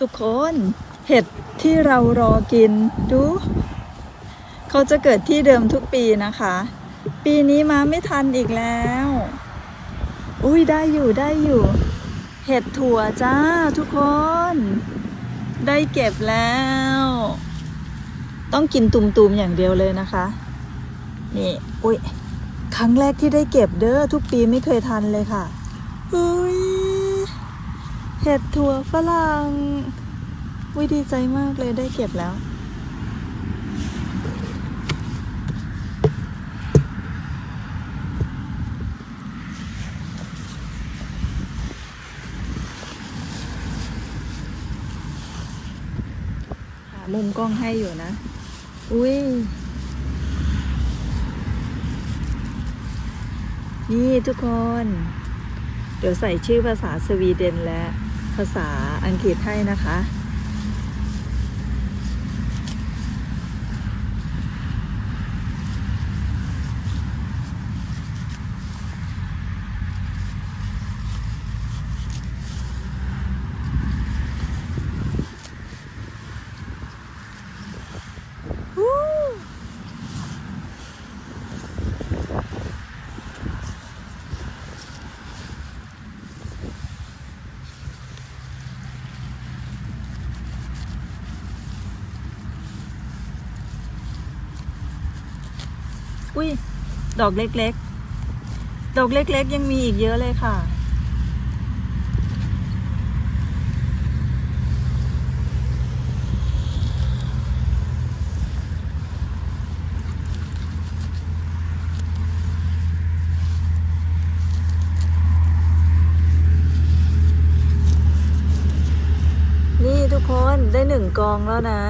ทุกคนเห็ดที่เรารอกินดู เขาจะเกิดที่เดิมทุกปีนะคะ ปีนี้มาไม่ทันอีกแล้ว อุ้ยได้อยู่ได้อยู่ เห็ดถั่วจ้าทุกคน ได้เก็บแล้ว ต้องกินตุ่มๆอย่างเดียวเลยนะคะ นี่ อุ้ยครั้งแรกที่ได้เก็บเด้อทุกปีไม่เคยทันเลยค่ะอุ้ย เห็ดถั่วฝรั่งอุ้ยดีใจมากเลยได้เก็บแล้ว หามุมกล้องให้อยู่นะ อุ้ยนี่ทุกคน เดี๋ยวใส่ชื่อภาษาสวีเดนและ ภาษาอังกฤษให้นะคะ วู้อุ้ย ดอกเล็กๆ ดอกเล็กๆ ยังมีอีกเยอะเลยค่ะ นี่ทุกคนได้หนึ่งกองแล้วนะ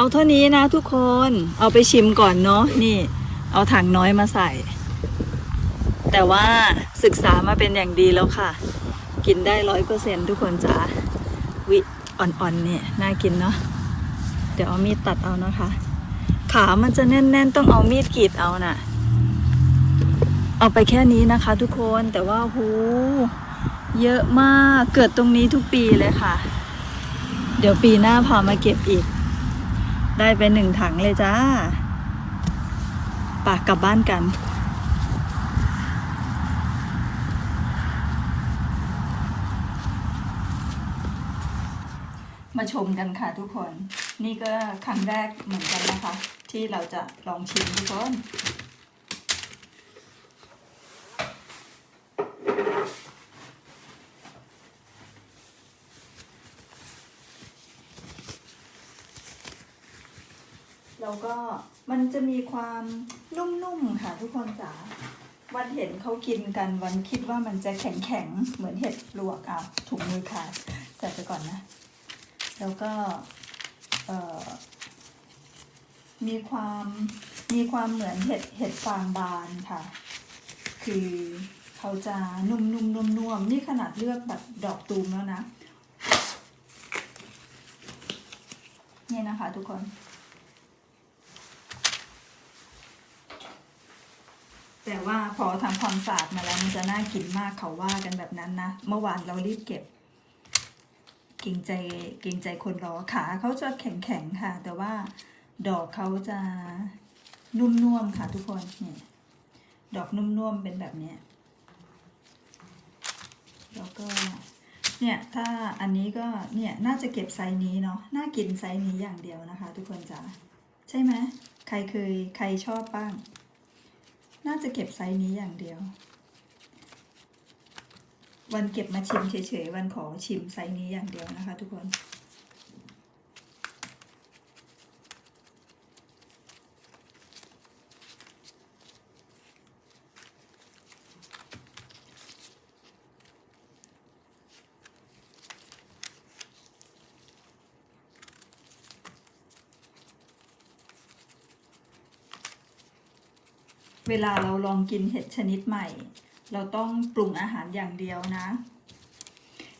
เอาเท่านี้นะทุกคน เอาไปชิมก่อนเนาะนี่ เอาถังน้อยมาใส่ แต่ว่าศึกษามาเป็นอย่างดีแล้วค่ะ กินได้ร้อยเปอร์เซ็นทุกคนจ้าวิอ่อนๆเนี่ยน่ากินเนาะแดี๋ยวเอามีดตัดเอานะคะ ขามันจะแน่นๆ ต้องเอามีดกรีดเอาน่ะ เอาไปแค่นี้นะคะ ทุกคนแต่ว่าหูเยอะมากเกิดตรงนี้ทุกปีเลยค่ะ เดี๋ยวปีหน้าพามาเก็บอีก ได้ไปหนึ่งถังเลยจ้าปากกลับบ้านกัน มาชมกันค่ะทุกคน นี่ก็ครั้งแรกเหมือนกันนะคะ ที่เราจะลองชิมทุกคน แล้วก็มันจะมีความนุ่มๆค่ะทุกคนจ๋าวันเห็นเขากินกันวันคิดว่ามันจะแข็งๆเหมือนเห็ดลวกอะถุงมือขาดใส่ไปก่อนนะ แล้วก็มีความมีความเหมือนเห็ดเห็ดฟางบานค่ะ คือเขาจะนุ่มๆนุ่มๆนี่ขนาดเลือกแบบดอกตูมแล้วนะนี่นะคะทุกคน แต่ว่าพอทำความสะอาดมาแล้วมันจะน่ากินมากเขาว่ากันแบบนั้นนะ เมื่อวานเรารีบเก็บ เกรงใจเกรงใจคนรอขาเขาจะแข็งแข็งๆค่ะ แต่ว่าดอกเขาจะนุ่มๆค่ะทุกคนเนี่ยดอกนุ่มๆเป็นแบบนี้แล้วก็เนี่ยถ้าอันนี้ก็เนี่ยน่าจะเก็บไซส์นี้เนาะน่ากินไซส์นี้อย่างเดียวนะคะ ทุกคนจ๋าใช่ไหมใครเคยใครชอบบ้าง น่าจะเก็บไซส์นี้อย่างเดียว วันเก็บมาชิมเฉยๆ วันขอชิมไซส์นี้อย่างเดียวนะคะทุกคน เวลาเราลองกินเห็ดชนิดใหม่ เราต้องปรุงอาหารอย่างเดียวนะ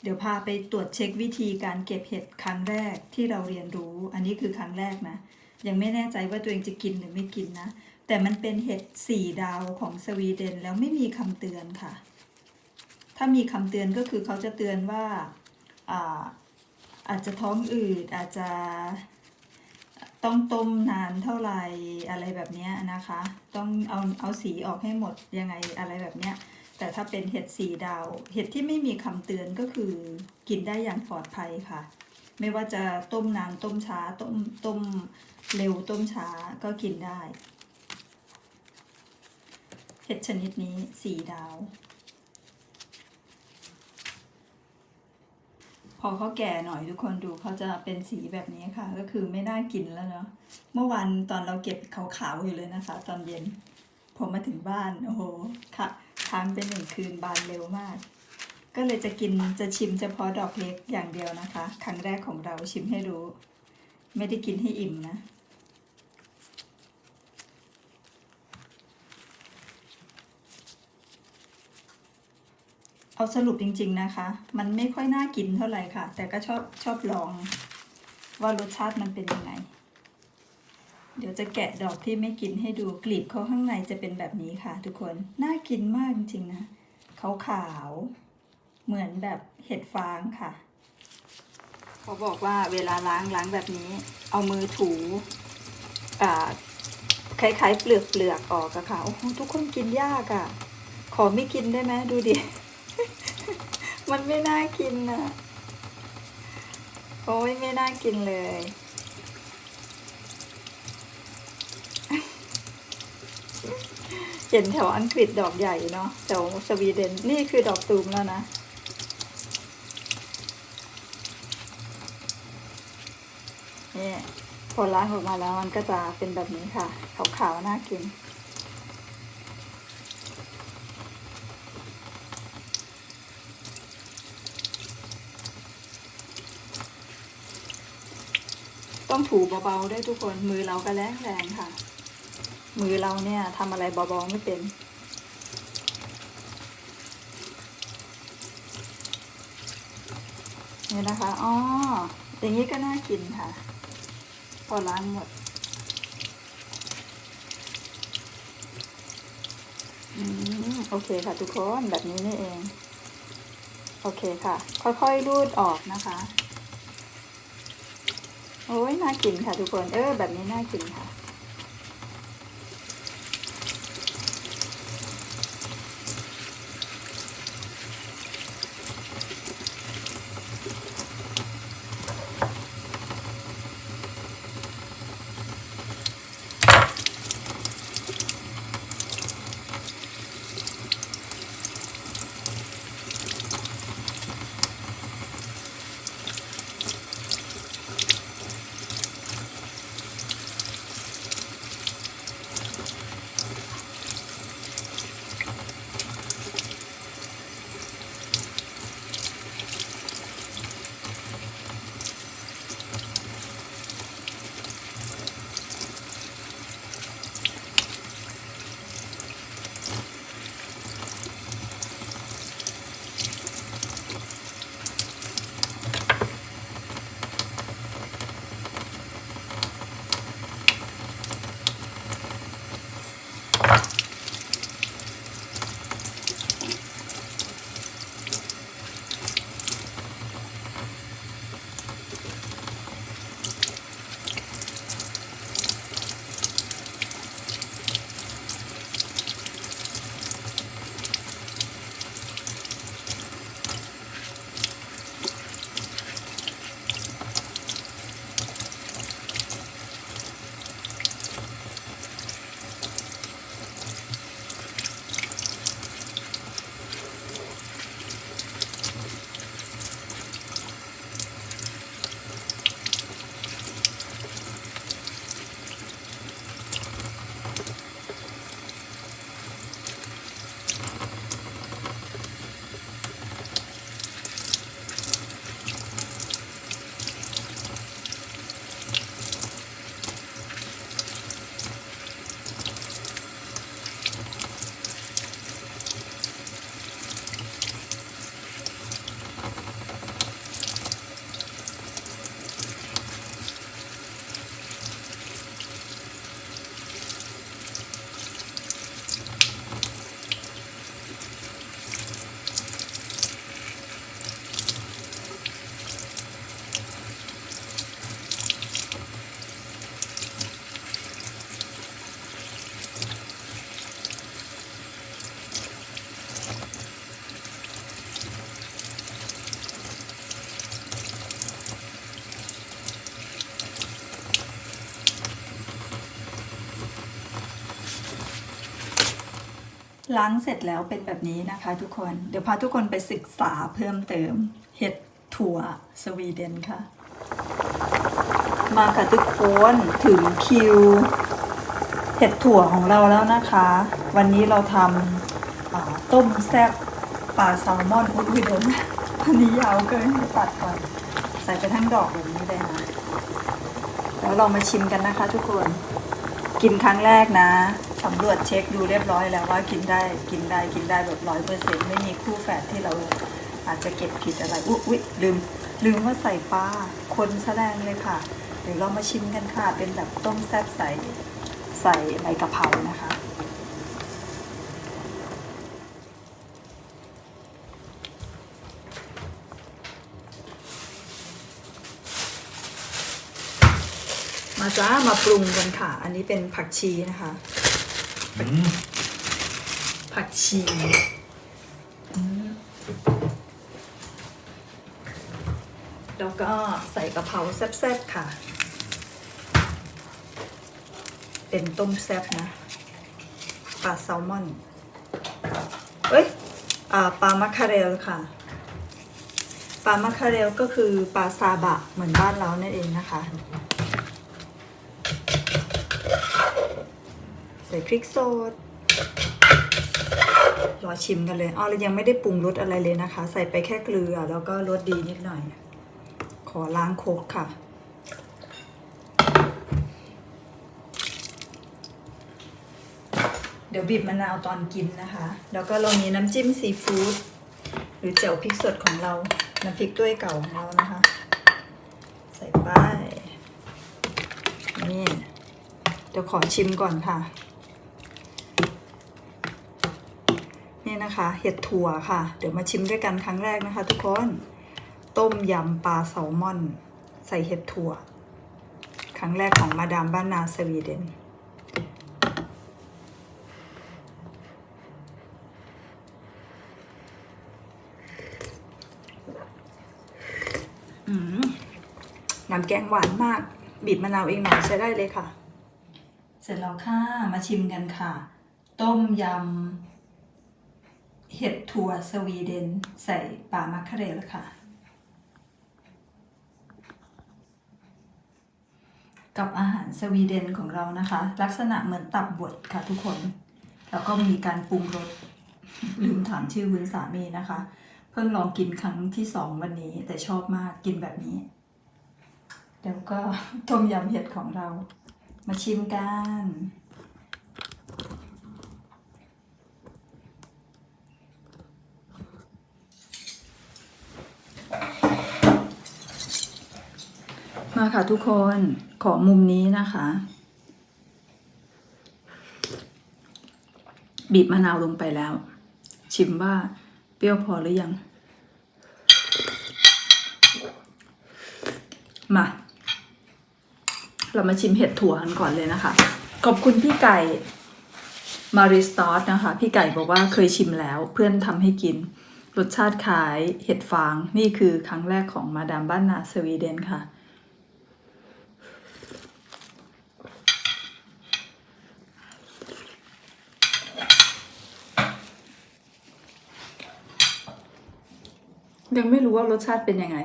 เดี๋ยวพาไปตรวจเช็ควิธีการเก็บเห็ดครั้งแรกที่เราเรียนรู้ อันนี้คือครั้งแรกนะ ยังไม่แน่ใจว่าตัวเองจะกินหรือไม่กินนะ แต่มันเป็นเห็ดสี่ดาวของสวีเดนแล้วไม่มีคำเตือนค่ะ ถ้ามีคำเตือนก็คือเขาจะเตือนว่าอาอาจจะท้องอืดอาจจะ ต้องต้มนานเท่าไหร่อะไรแบบนี้นะคะ ต้องเอาเอาสีออกให้หมดยังไงอะไรแบบเนี้ยแต่ถ้าเป็นเห็ดสีดาว เห็ดที่ไม่มีคำเตือนก็คือกินได้อย่างปลอดภัยค่ะ ไม่ว่าจะต้มนานต้มช้าต้มต้มเร็วต้มช้าก็กินได้ เห็ดชนิดนี้สีดาว พอเขาแก่หน่อยทุกคนดูเขาจะเป็นสีแบบนี้ค่ะ ก็คือไม่น่ากินแล้วเนาะเมื่อวันตอนเราเก็บขาวๆอยู่เลยนะคะ ตอนเย็นผมมาถึงบ้านโอ้โหค่ะค้างเป็นหนึ่งคืนบานเร็วมาก ก็เลยจะกินจะชิมเฉพาะดอกเล็กอย่างเดียวนะคะ ครั้งแรกของเราชิมให้รู้ ไม่ได้กินให้อิ่มนะ เอาสรุปจริง ๆนะคะ มันไม่ค่อยน่ากินเท่าไหร่ค่ะ แต่ก็ชอบชอบลอง ว่ารสชาติมันเป็นยังไง เดี๋ยวจะแกะดอกที่ไม่กินให้ดูกลีบเขาข้างในจะเป็นแบบนี้ค่ะ ทุกคน น่ากินมากจริงๆนะขาวขาวๆเหมือนแบบเห็ดฟางค่ะ เขาบอกว่าเวลาล้างล้างแบบนี้ เอามือถูอ่าคล้ายๆเปลือกเปลือกออกอะค่ะ โอ้โห ทุกคนกินยากอะขอไม่กินได้ไหมดูดิ มันไม่น่ากินนะโอ้ยไม่น่ากินเลย เห็นแถวอังกฤษดอกใหญ่เนาะแถวสวีเดนนี่คือดอกตูมแล้วนะนี่พอล้างออกมาแล้วมันก็จะเป็นแบบนี้ค่ะ ขาวๆน่ากิน ต้องถูเบาๆได้ทุกคนมือเราก็แรงแรงๆค่ะ มือเราเนี่ยทำอะไรเบาๆไม่เป็น นี่นะคะอ๋ออย่างนี้ก็น่ากินค่ะ พอล้างหมดอืมโอเคค่ะทุกคนแบบนี้นี่เอง โอเคค่ะ ค่อยๆรูดออกนะคะ โอ้ยน่ากินค่ะทุกคน เออ แบบนี้น่ากินค่ะ ล้างเสร็จแล้วเป็นแบบนี้นะคะทุกคน เดี๋ยวพาทุกคนไปศึกษาเพิ่มเติม เห็ดถั่วสวีเดนค่ะ มาค่ะทุกคนถึงคิว เห็ดถั่วของเราแล้วนะคะ วันนี้เราทำต้มแซ่บปลาแซลมอนอุ้ยเดินอันนี้ยาวเกินตัดก่อน ใส่ไปทั้งดอกแบบนี้เลยนะแล้วเรามาชิมกันนะคะทุกคน กินครั้งแรกนะ สำรวจเช็คดูเรียบร้อยแล้วว่ากินได้กินได้กินได้แบบร้อยเปอร์เซ็นต์ไม่มีคู่แฝดที่เราอาจจะเก็บผิดอะไรอุ๊ยอุ๊ยลืม ลืมว่าใส่ปลาคนแสดงเลยค่ะ เดี๋ยวเรามาชิมกันค่ะ เป็นแบบต้มแซ่บใส่ใส่ใบกะเพรานะคะมาจ้ามาปรุงกันค่ะ อันนี้เป็นผักชีนะคะ ผักชีแล้วก็ใส่กะเพราแซ่บๆค่ะ เป็นต้มแซ่บนะ ปลาแซลมอน เอ้ยอปลามัคคาเรลค่ะ ปลามัคคาเรลก็คือปลาซาบะเหมือนบ้านเรานั่นเองนะคะ ใส่พริกสดรอชิมกันเลยอ๋อเรายังไม่ได้ปรุงรสอะไรเลยนะคะ ใส่ไปแค่เกลือแล้วก็รสดีนิดหน่อย ขอล้างโคกค่ะ เดี๋ยวบีบมะนาวตอนกินนะคะ แล้วก็เรามีน้ำจิ้มซีฟู้ดหรือเจียวพริกสดของเราน้ำพริกด้วยเก่าของเรานะคะ ใส่ไปนี่เดี๋ยวขอชิมก่อนค่ะ นี่นะคะ เห็ดถั่วค่ะ เดี๋ยวมาชิมด้วยกันครั้งแรกนะคะ ทุกคน ต้มยำปลาแซลมอน ใส่เห็ดถั่ว ครั้งแรกของมาดามบ้านนาสวีเดนน้ำแกงหวานมาก บีบมะนาวเองหน่อยใช้ได้เลยค่ะ เสร็จแล้วค่ะ มาชิมกันค่ะ ต้มยำ เห็ดถั่วสวีเดนใส่ปลามัคเคเรลค่ะ กับอาหารสวีเดนของเรานะคะ ลักษณะเหมือนตับบดค่ะทุกคน แล้วก็มีการปรุงรสลืมถามชื่อคุณสามีนะคะ เพิ่งลองกินครั้งที่สองวันนี้ แต่ชอบมากกินแบบนี้เดี๋ยวก็ต้มยำเห็ดของเรา มาชิมกัน มาค่ะทุกคนขอมุมนี้นะคะ บีบมะนาวลงไปแล้ว ชิมว่าเปรี้ยวพอหรือยัง มา เรามาชิมเห็ดถั่วกันก่อนเลยนะคะ ขอบคุณพี่ไก่มาริสตอสนะคะ พี่ไก่บอกว่าเคยชิมแล้วเพื่อนทำให้กิน รสชาติคล้ายเห็ดฟาง นี่คือครั้งแรกของมาดามบ้านนาสวีเดนค่ะ ยังไม่รู้ว่ารสชาติเป็นยังไง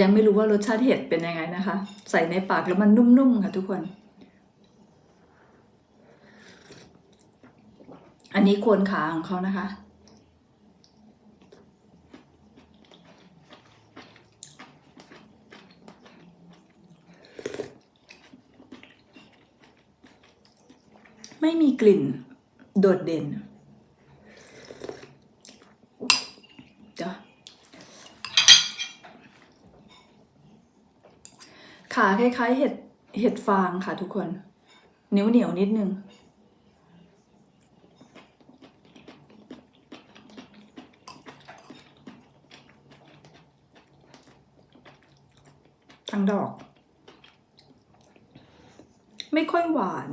ยังไม่รู้ว่ารสชาติเห็ดเป็นยังไงนะคะ ใส่ในปากแล้วมันนุ่มๆค่ะทุกคน อันนี้โคนขาของเขานะคะไม่มีกลิ่นโดดเด่นจ้ะ ขาคล้ายๆ เห็ดเห็ดฟางค่ะทุกคนเหนียวเหนียวนิดนึง ทั้งดอก ไม่ค่อยหวาน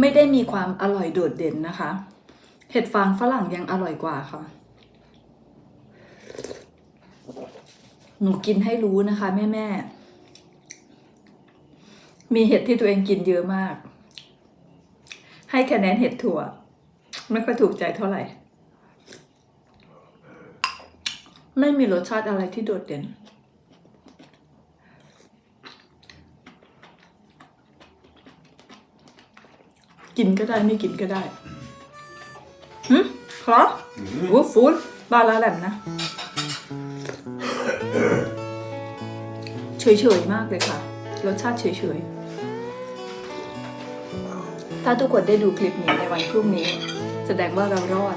ไม่ได้มีความอร่อยโดดเด่นนะคะ เห็ดฟางฝรั่งยังอร่อยกว่าค่ะ หนูกินให้รู้นะคะ แม่แม่มีเห็ดที่ตัวเองกินเยอะมาก ให้คะแนนเห็ดถั่ว ไม่ค่อยถูกใจเท่าไหร่ ไม่มีรสชาติอะไรที่โดดเด่น กินก็ได้ไม่กินก็ได้หืมคลอโอ้ฟูดบาลาแหลมนะ เฉยๆมากเลยค่ะ รสชาติเฉยๆ ถ้าทุกคนได้ดูคลิปนี้ในวันพรุ่งนี้ แสดงว่าเรารอด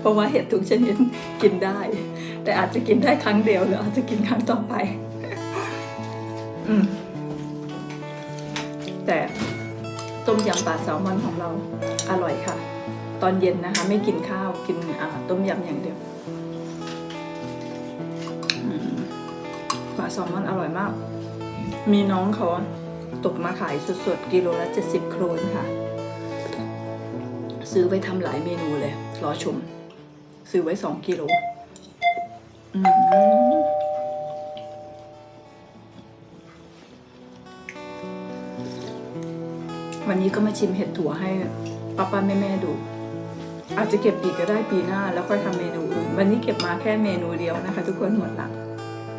เพราะว่าเห็ดทุกชนิดกินได้ แต่อาจจะกินได้ครั้งเดียวหรืออาจจะกินครั้งต่อไป อืม มยำปลาแซลมอนของเราอร่อยค่ะ ตอนเย็นนะคะ ไม่กินข้าวกินต้มยำอย่างเดียวปลาแซลมอนอร่อยมาก มีน้องเขาตกมาขายสดๆกิโลละ70โครนค่ะ ซื้อไปทำหลายเมนูเลย รอชม ซื้อไว้2กิโล อืม วันนี้ก็มาชิมเห็ดถั่วให้ป้าป้าแม่แม่ดู อาจจะเก็บอีกก็ได้ปีหน้า แล้วค่อยทำเมนูอื่นวันนี้เก็บมาแค่เมนูเดียวนะคะ ทุกคนหมดละ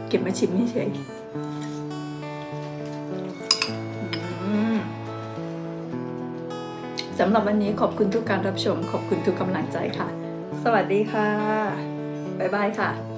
เก็บมาชิมเฉยสำหรับวันนี้ขอบคุณทุกการรับชม ขอบคุณทุกกำลังใจค่ะ สวัสดีค่ะ บ๊ายบายค่ะ